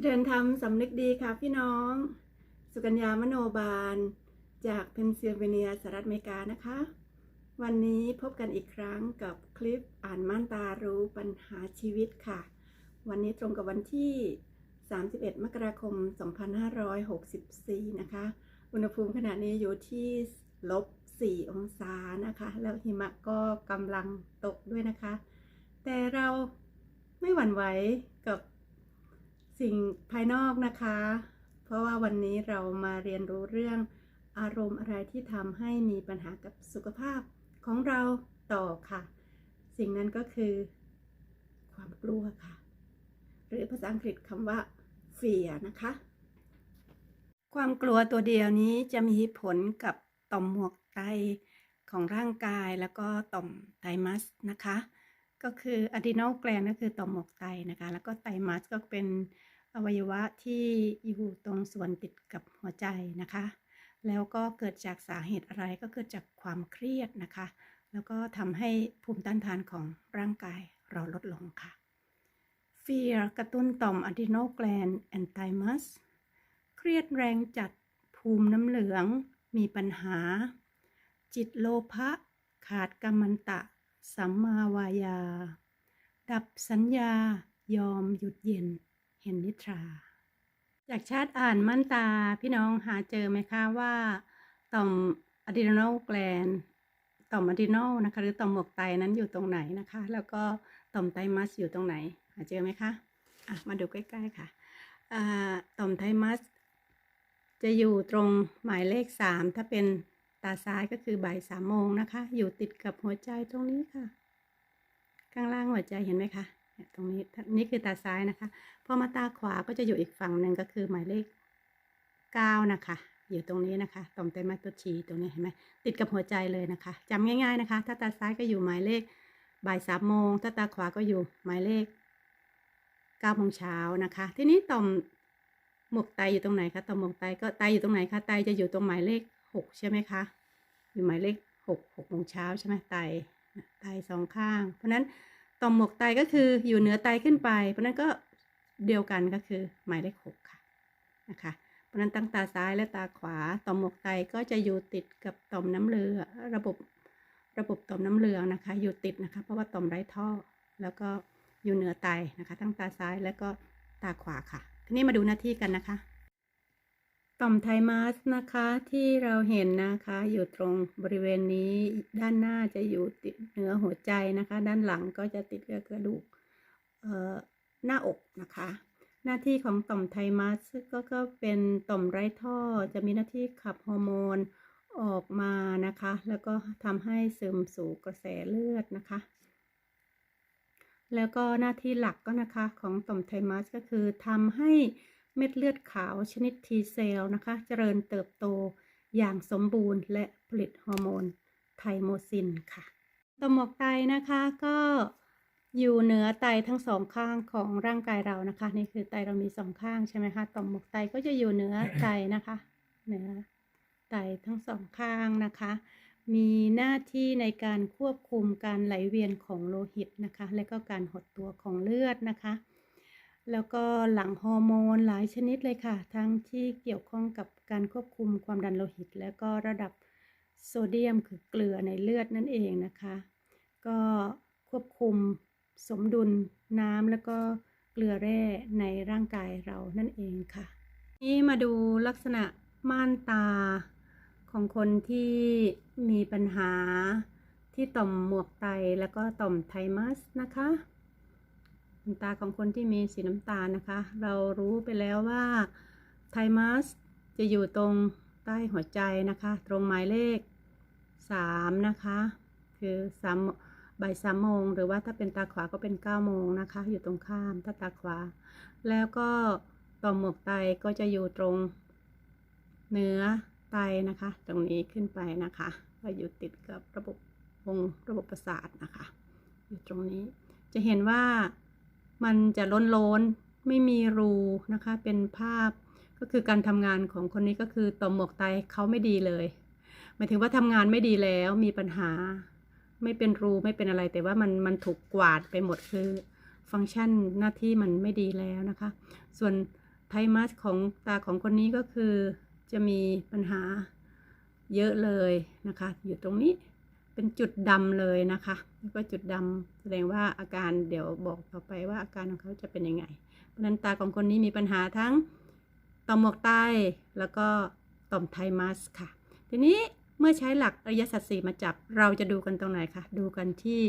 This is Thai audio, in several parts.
เจริญธรรมสำนึกดีค่ะพี่น้อง สุกัญญามโนบาล จากเพนซิลเวเนียสหรัฐอเมริกานะคะ วันนี้พบกันอีกครั้งกับคลิปอ่านม่านตารู้ปัญหาชีวิตค่ะ วันนี้ตรงกับวันที่ 31 มกราคม 2564 นะคะ อุณหภูมิขณะนี้อยู่ที่ลบ 4 องศานะคะ แล้วหิมะก็กำลังตกด้วยนะคะ แต่เราไม่หวั่นไหวกับ สิ่งภายนอกนะคะ เพราะว่าวันนี้เรามาเรียนรู้เรื่องอารมณ์อะไรที่ทำให้มีปัญหากับสุขภาพของเราต่อค่ะ สิ่งนั้นก็คือความกลัวค่ะ หรือภาษาอังกฤษคำว่า fear นะคะ ความกลัวตัวเดียวนี้จะมีผลกับต่อมหมวกไตของร่างกายแล้วก็ต่อมไทมัสนะคะ ก็คือ adrenal gland ก็คือต่อมหมวกไตนะคะ แล้วก็ไทมัสก็เป็น วัยวะที่อยู่ตรงส่วนติดกับหัวใจนะคะ แล้วก็เกิดจากสาเหตุอะไรก็เกิดจากความเครียดนะคะ แล้วก็ทำให้ภูมิต้านทานของร่างกายเราลดลงค่ะ Fear กระตุ้นต่อม adrenal gland and thymus เครียดแรงจัดภูมิน้ำเหลือง มีปัญหา จิตโลภะขาดกัมมันตะ สัมมาวายา ดับสัญญายอมหยุดเย็น นนิทรา จากชาติอ่านมั่นตาพี่น้องหาเจอไหมคะว่า ต่อม adrenal gland ต่อม adrenal นะคะหรือต่อมหมวกไตนั้นอยู่ตรงไหนนะคะ แล้วก็ต่อมไทมัสอยู่ตรงไหน หาเจอไหมคะะมาดูใกล้ๆค่ะอ่าต่อมไทมัสจะอยู่ตรงหมายเลขสามถ้าเป็นตาซ้ายก็คือบ่ายสามโมงนะคะ อยู่ติดกับหัวใจตรงนี้ค่ะ ข้างล่างหัวใจเห็นไหมคะ ตรงนี้นี่คือตาซ้ายนะคะพอมาตาขวาก็จะอยู่อีกฝั่งหนึ่งก็คือหมายเลขเก้านะคะ อยู่ตรงนี้นะคะต่อมไตรมาสตัวชีตรงนี้เห็นไหมติดกับหัวใจเลยนะคะจำง่าย ๆนะคะ ถ้าตาซ้ายก็อยู่หมายเลขบ่ายสามโมงถ้าตาขวาก็อยู่หมายเลขเก้าโมงเช้านะคะ ทีนี้ต่อมหมวกไตอยู่ตรงไหนคะต่อมหมวกไตก็ไตอยู่ตรงไหนคะไตจะอยู่ตรงหมายเลขหกใช่ไหมคะอยู่หมายเลขหกหกโมงเช้าใช่ไหมไตไตสองข้าง เพราะฉะนั้น ต่อมหมวกไตก็คืออยู่เหนือไตขึ้นไป เพราะนั้นก็เดียวกันก็คือหมายเลขหกค่ะนะคะเพราะนั้นตั้งตาซ้ายและตาขวาต่อมหมวกไตก็จะอยู่ติดกับต่อมน้ำเหลืองระบบระบบต่อมน้ำเหลืองนะคะ อยู่ติดนะคะ เพราะว่าต่อมไร้ท่อ แล้วก็อยู่เหนือไตนะคะ ทั้งตาซ้ายและก็ตาขวาค่ะ ทีนี้มาดูหน้าที่กันนะคะ ต่อมไทมัสนะคะที่เราเห็นนะคะอยู่ตรงบริเวณนี้ด้านหน้าจะอยู่ติดเหนือหัวใจนะคะ ด้านหลังก็จะติดกับกระดูกเออหน้าอกนะคะ หน้าที่ของต่อมไทมัสก็ก็เป็นต่อมไร้ท่อจะมีหน้าที่ขับฮอร์โมนออกมานะคะ แล้วก็ทำให้ซึมสู่กระแสเลือดนะคะ แล้วก็หน้าที่หลักก็นะคะของต่อมไทมัสก็คือทำให้ เม็ดเลือดขาวชนิด T เซลล์นะคะ เจริญเติบโตอย่างสมบูรณ์ และผลิตฮอร์โมนไทโมซินค่ะต่อมหมวกไตนะคะก็อยู่เหนือไตทั้งสองข้างของร่างกายเรานะคะ นี่คือไตเรามีสองข้างใช่ไหมคะต่อมหมวกไตก็จะอยู่เหนือไตนะคะ เหนือไตทั้งสองข้างนะคะ มีหน้าที่ในการควบคุมการไหลเวียนของโลหิตนะคะ และก็การหดตัวของเลือดนะคะ แล้วก็หลังฮอร์โมนหลายชนิดเลยค่ะ ทั้งที่เกี่ยวข้องกับการควบคุมความดันโลหิต และก็ระดับโซเดียมคือเกลือในเลือดนั่นเองนะคะ ก็ควบคุมสมดุลน้ำแล้วก็เกลือแร่ในร่างกายเรานั่นเองค่ะ นี่มาดูลักษณะม่านตาของคนที่มีปัญหาที่ต่อมหมวกไตแล้วก็ต่อมไทมัสนะคะ ตาของคนที่มีสีน้ำตาลนะคะ เรารู้ไปแล้วว่าไทมัสจะอยู่ตรงใต้หัวใจนะคะ ตรงหมายเลข 3 นะคะ คือสามบ่ายสามโมง หรือว่าถ้าเป็นตาขวาก็เป็น9ก้าโมงนะคะ อยู่ตรงข้ามถ้าตาขวา แล้วก็ต่อมหมวกไตก็จะอยู่ตรงเนื้อไตนะคะ ตรงนี้ขึ้นไปนะคะก็อยู่ติดกับระบบวงระบบประสาทนะคะ อยู่ตรงนี้จะเห็นว่า มันจะล้นล้นๆไม่มีรูนะคะ เป็นภาพก็คือการทำงานของคนนี้ก็คือต่อมหมวกไตเขาไม่ดีเลย หมายถึงว่าทำงานไม่ดีแล้วมีปัญหา ไม่เป็นรูไม่เป็นอะไร แต่ว่ามันมันถูกกวาดไปหมดคือ ฟังก์ชันหน้าที่มันไม่ดีแล้วนะคะ ส่วนไทมัสของตาของคนนี้ก็คือจะมีปัญหาเยอะเลยนะคะ อยู่ตรงนี้ เป็นจุดดำเลยนะคะ แล้วก็จุดดำแสดงว่าอาการเดี๋ยวบอกต่อไปว่าอาการของเขาจะเป็นยังไงเพราะนั้นตาของคนนี้มีปัญหาทั้งต่อมหมวกใต้แล้วก็ต่อมไทมัสค่ะ ทีนี้เมื่อใช้หลักอริยสัจสี่มาจับเราจะดูกันตรงไหนคะดูกันที่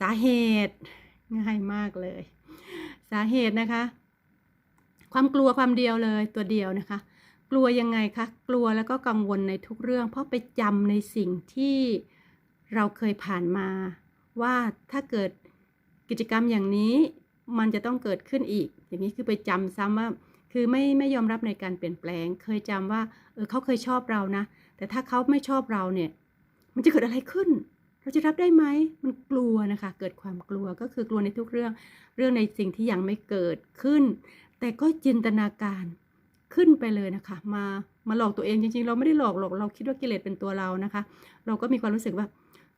สาเหตุง่ายมากเลย สาเหตุนะคะ ความกลัวความเดียวเลยตัวเดียวนะคะ กลัวยังไงคะกลัวแล้วก็กังวลในทุกเรื่อง เพราะไปจำในสิ่งที่ เราเคยผ่านมาว่าถ้าเกิดกิจกรรมอย่างนี้มันจะต้องเกิดขึ้นอีก อย่างนี้คือไปจำซ้ำว่า คือไม่ไม่ยอมรับในการเปลี่ยนแปลง เคยจำว่าเออเขาเคยชอบเรานะ แต่ถ้าเขาไม่ชอบเราเนี่ย มันจะเกิดอะไรขึ้น เราจะรับได้ไหมมันกลัวนะคะ เกิดความกลัวก็คือกลัวในทุกเรื่อง เรื่องในสิ่งที่ยังไม่เกิดขึ้น แต่ก็จินตนาการขึ้นไปเลยนะคะ มามาหลอกตัวเองจริงๆ เราไม่ได้หลอกหรอกเราคิดว่ากิเลสเป็นตัวเรานะคะ เราก็มีความรู้สึกว่า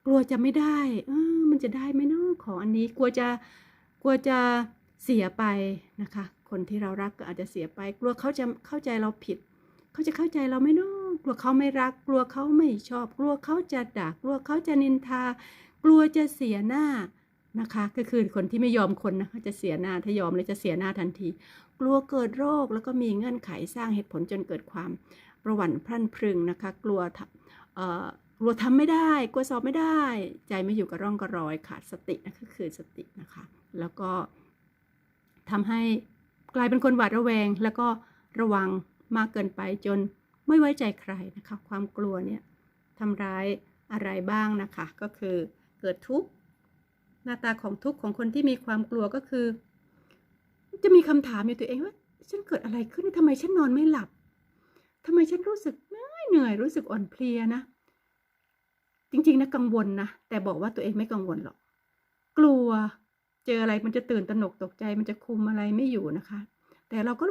กลัวจะไม่ได้เออมันจะได้ไหมเนาะของอันนี้กลัวจะกลัวจะเสียไปนะคะ คนที่เรารักก็อาจจะเสียไป กลัวเขาจะเข้าใจเราผิด เขาจะเข้าใจเราไหมเนาะกลัวเขาไม่รัก กลัวเขาไม่ชอบ กลัวเขาจะด่ากลัวเขาจะนินทา กลัวจะเสียหน้านะคะ ก็คือคนที่ไม่ยอมคนนะคะจะเสียหน้าถ้ายอมเลยจะเสียหน้าทันที กลัวเกิดโรคแล้วก็มีเงื่อนไขสร้างเหตุผลจนเกิดความประหวั่นพรั่นพรึงนะคะ กลัวเอ่อ กลัวทำไม่ได้ กลัวสอบไม่ได้ ใจไม่อยู่กับร่องกับรอยขาดสตินะก็คือสตินะคะ แล้วก็ทำให้กลายเป็นคนหวาดระแวง แล้วก็ระวังมากเกินไปจนไม่ไว้ใจใครนะคะ ความกลัวเนี่ยทำร้ายอะไรบ้างนะคะ ก็คือเกิดทุกข์หน้าตาของทุกข์ของคนที่มีความกลัวก็คือ จะมีคำถามอยู่ตัวเองว่าฉันเกิดอะไรขึ้นทำไมฉันนอนไม่หลับทำไมฉันรู้สึกเหนื่อยรู้สึกอ่อนเพลียนะ จริงๆนะกังวลนะแต่บอกว่าตัวเองไม่กังวลหรอก กลัวเจออะไรมันจะตื่นตระหนกตกใจมันจะคุมอะไรไม่อยู่นะคะ แต่เราก็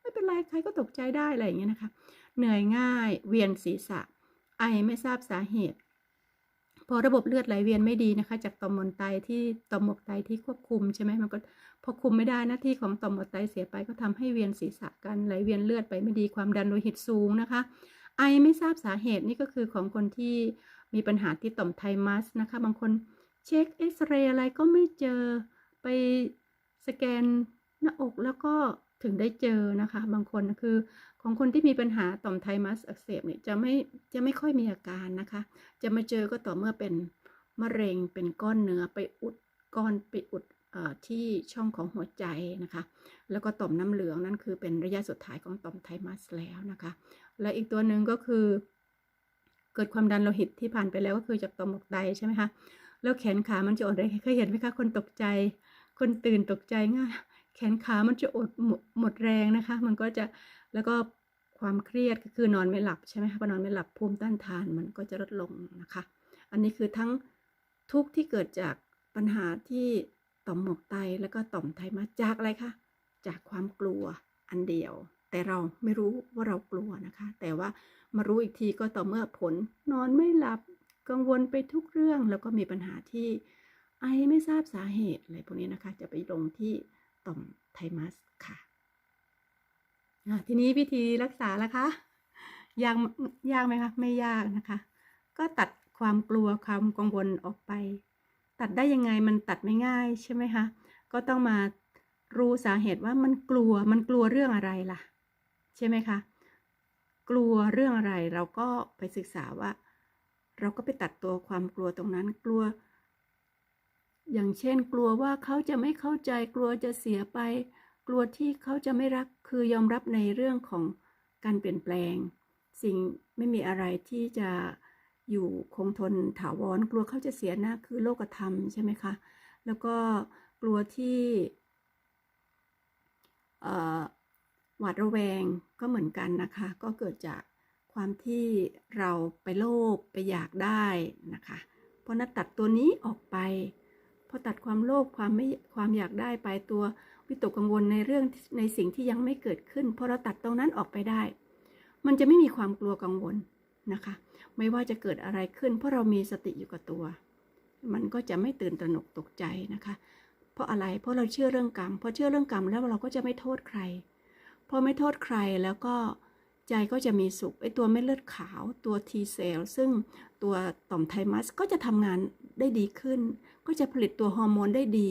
ไม่เป็นไรใครก็ตกใจได้อะไรอย่างเงี้ยนะคะ เหนื่อยง่ายเวียนศีรษะ ไอไม่ทราบสาเหตุ พอระบบเลือดไหลเวียนไม่ดีนะคะ จากต่อมมนไตที่ต่อมหมวกไตที่ควบคุมใช่ไหมมันก็พอคุมไม่ได้หน้าที่ของต่อมหมวกไตเสียไปก็ทำให้เวียนศีรษะกันไหลเวียนเลือดไปไม่ดีความดันโลหิตสูงนะคะ ไอไม่ทราบสาเหตุนี่ก็คือของคนที่ มีปัญหาที่ต่อมไทมัสนะคะ บางคนเช็คเอ็กซเรย์อะไรก็ไม่เจอไปสแกนหน้าอกแล้วก็ถึงได้เจอนะคะ บางคนคือของคนที่มีปัญหาต่อมไทมัสอักเสบเนี่ยจะไม่จะไม่ค่อยมีอาการนะคะ จะมาเจอก็ต่อเมื่อเป็นมะเร็งเป็นก้อนเนื้อไปอุดก้อนไปอุดที่ช่องของหัวใจนะคะ แล้วก็ต่อมน้ำเหลืองนั่นคือเป็นระยะสุดท้ายของต่อมไทมัสแล้วนะคะ และอีกตัวหนึ่งก็คือ เกิดความดันโลหิตที่ผ่านไปแล้วก็คือจากต่อมหมวกไตใช่ไหมคะแล้วแขนขามันจะอ่อนแรงเคยเห็นไหมคะคนตกใจ คนตื่นตกใจง่ายแขนขามันจะอดหมดแรงนะคะ มันก็จะแล้วก็ความเครียดก็คือนอนไม่หลับใช่ไหมคะพอนอนไม่หลับภูมิต้านทานมันก็จะลดลงนะคะ อันนี้คือทั้งทุกข์ที่เกิดจากปัญหาที่ต่อมหมวกไตแล้วก็ต่อมไทมัสจากอะไรคะจากความกลัวอันเดียว แต่เราไม่รู้ว่าเรากลัวนะคะ แต่ว่ามารู้อีกทีก็ต่อเมื่อผลนอนไม่หลับกังวลไปทุกเรื่องแล้วก็มีปัญหาที่ไอไม่ทราบสาเหตุอะไรพวกนี้นะคะ จะไปลงที่ต่อมไทมัสค่ะทีนี้วิธีรักษาละคะยากยากไหมคะไม่ยากนะคะ ก็ตัดความกลัวความกังวลออกไป ตัดได้ยังไงมันตัดไม่ง่ายใช่ไหมคะก็ต้องมารู้สาเหตุว่ามันกลัวมันกลัวเรื่องอะไรล่ะ ใช่ไหมคะ กลัวเรื่องอะไรเราก็ไปศึกษาว่า เราก็ไปตัดตัวความกลัวตรงนั้นกลัว อย่างเช่น กลัวว่าเขาจะไม่เข้าใจกลัวจะเสียไป กลัวที่เขาจะไม่รักคือยอมรับในเรื่องของการเปลี่ยนแปลง สิ่งไม่มีอะไรที่จะอยู่คงทนถาวร กลัวเขาจะเสียหน้าคือโลกธรรมใช่ไหมคะแล้วก็กลัวที่ หวาดระแวงก็เหมือนกันนะคะ ก็เกิดจากความที่เราไปโลภไปอยากได้นะคะเพราะนั้นตัดตัวนี้ออกไปพอตัดความโลภความไม่ความอยากได้ไปตัววิตกกังวลในเรื่องในสิ่งที่ยังไม่เกิดขึ้นพอเราตัดตรงนั้นออกไปได้ มันจะไม่มีความกลัวกังวลนะคะ ไม่ว่าจะเกิดอะไรขึ้น เพราะเรามีสติอยู่กับตัว มันก็จะไม่ตื่นตระหนกตกใจนะคะ เพราะอะไรเพราะเราเชื่อเรื่องกรรมพอเชื่อเรื่องกรรมแล้วเราก็จะไม่โทษใคร พอไม่โทษใครแล้วก็ใจก็จะมีสุขไอตัวเม็ดเลือดขาวตัว T เซลล์ซึ่งตัวต่อมไทมัสก็จะทำงานได้ดีขึ้น ก็จะผลิตตัวฮอร์โมนได้ดี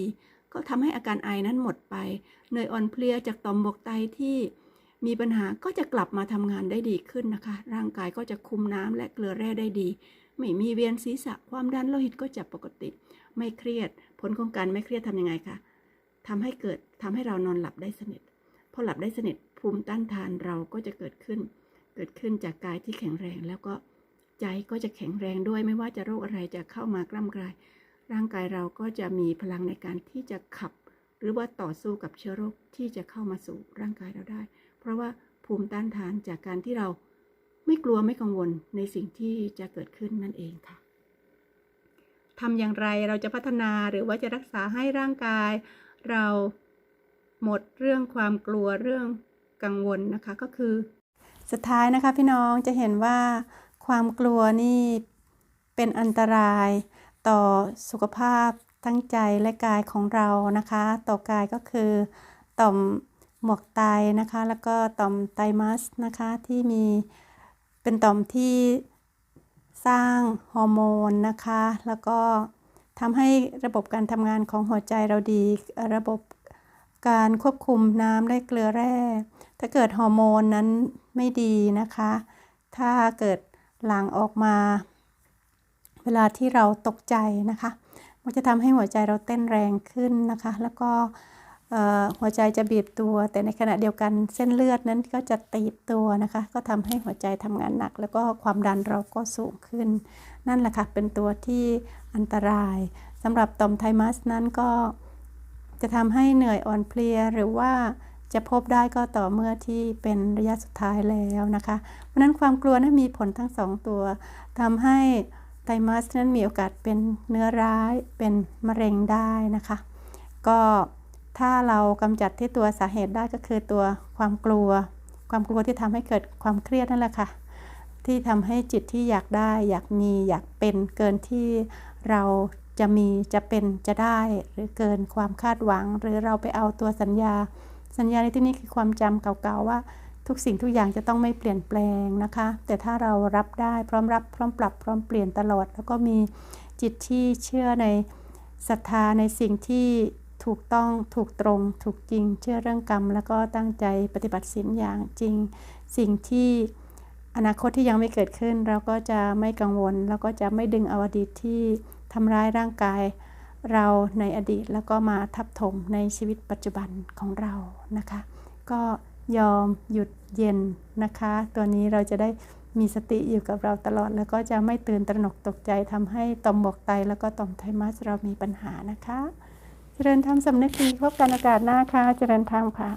ก็ทำให้อาการไอนั้นหมดไปเนยอ่อนเพลียจากต่อมบวกไตที่มีปัญหาก็จะกลับมาทำงานได้ดีขึ้นนะคะ ร่างกายก็จะคุมน้ำและเกลือแร่ได้ดี ไม่มีเวียนศีรษะความดันโลหิตก็จะปกติ ไม่เครียด ผลของการไม่เครียดทำยังไงคะทำให้เกิดทำให้เรานอนหลับได้สนิท พอหลับได้สนิท ภูมิต้านทานเราก็จะเกิดขึ้น เกิดขึ้นจากกายที่แข็งแรง แล้วก็ใจก็จะแข็งแรงด้วยไม่ว่าจะโรคอะไรจะเข้ามากล้ำกลาย ร่างกายเราก็จะมีพลังในการที่จะขับ หรือว่าต่อสู้กับเชื้อโรคที่จะเข้ามาสู่ร่างกายเราได้ เพราะว่าภูมิต้านทานจากการที่เราไม่กลัวไม่กังวลในสิ่งที่จะเกิดขึ้นนั่นเองค่ะทำอย่างไรเราจะพัฒนาหรือว่าจะรักษาให้ร่างกาย เราหมดเรื่องความกลัวเรื่อง กังวลนะคะก็คือ สุดท้ายนะคะพี่น้องจะเห็นว่าความกลัวนี่เป็นอันตรายต่อสุขภาพทั้งใจและกายของเรานะคะ ต่อกายก็คือต่อมหมวกไตนะคะ แล้วก็ต่อมไตมัสนะคะที่มีเป็นต่อมที่สร้างฮอร์โมนนะคะ แล้วก็ทำให้ระบบการทำงานของหัวใจเราดี ระบบการควบคุมน้ำและเกลือแร่ ถ้าเกิดฮอร์โมนนั้นไม่ดีนะคะ ถ้าเกิดหลั่งออกมา เวลาที่เราตกใจนะคะ มันจะทำให้หัวใจเราเต้นแรงขึ้นนะคะ แล้วก็หัวใจจะบีบตัว แต่ในขณะเดียวกันเส้นเลือดนั้นก็จะตีบตัวนะคะ ก็ทำให้หัวใจทำงานหนัก แล้วก็ความดันเราก็สูงขึ้น นั่นแหละค่ะเป็นตัวที่อันตรายสำหรับต่อมไทมัสนั้นก็จะทำให้เหนื่อยอ่อนเพลียหรือว่า จะพบได้ก็ต่อเมื่อที่เป็นระยะสุดท้ายแล้วนะคะ เพราะนั้นความกลัวนั้นมีผลทั้งสองตัวทำให้ไทมัสนั้นมีโอกาสเป็นเนื้อร้ายเป็นมะเร็งได้นะคะ ก็ถ้าเรากำจัดที่ตัวสาเหตุได้ก็คือตัวความกลัว ความกลัวที่ทำให้เกิดความเครียดนั่นแหละค่ะ ที่ทำให้จิตที่อยากได้ อยากมีอยากเป็นเกินที่เราจะมีจะเป็นจะได้ หรือเกินความคาดหวัง หรือเราไปเอาตัวสัญญา สัญญาในที่นี้คือความจำเก่าๆว่า ทุกสิ่งทุกอย่างจะต้องไม่เปลี่ยนแปลงนะคะ แต่ถ้าเรารับได้พร้อมรับ พร้อมปรับ พร้อมเปลี่ยนตลอด แล้วก็มีจิตที่เชื่อในศรัทธาในสิ่งที่ถูกต้องถูกตรง ถูกจริง เชื่อเรื่องกรรม แล้วก็ตั้งใจปฏิบัติศีลอย่างจริง สิ่งที่อนาคตที่ยังไม่เกิดขึ้น เราก็จะไม่กังวล แล้วก็จะไม่ดึงอาอดีตที่ทำร้ายร่างกาย เราในอดีตแล้วก็มาทับถมในชีวิตปัจจุบันของเรานะคะ ก็ยอมหยุดเย็นนะคะ ตัวนี้เราจะได้มีสติอยู่กับเราตลอด แล้วก็จะไม่ตื่นตระหนกตกใจทำให้ต่อมหมวกไต แล้วก็ต่อมไทมัสเรามีปัญหานะคะ เจริญธรรมสำนึกดีพบกันอากาศหน้าค่ะ เจริญธรรมค่ะ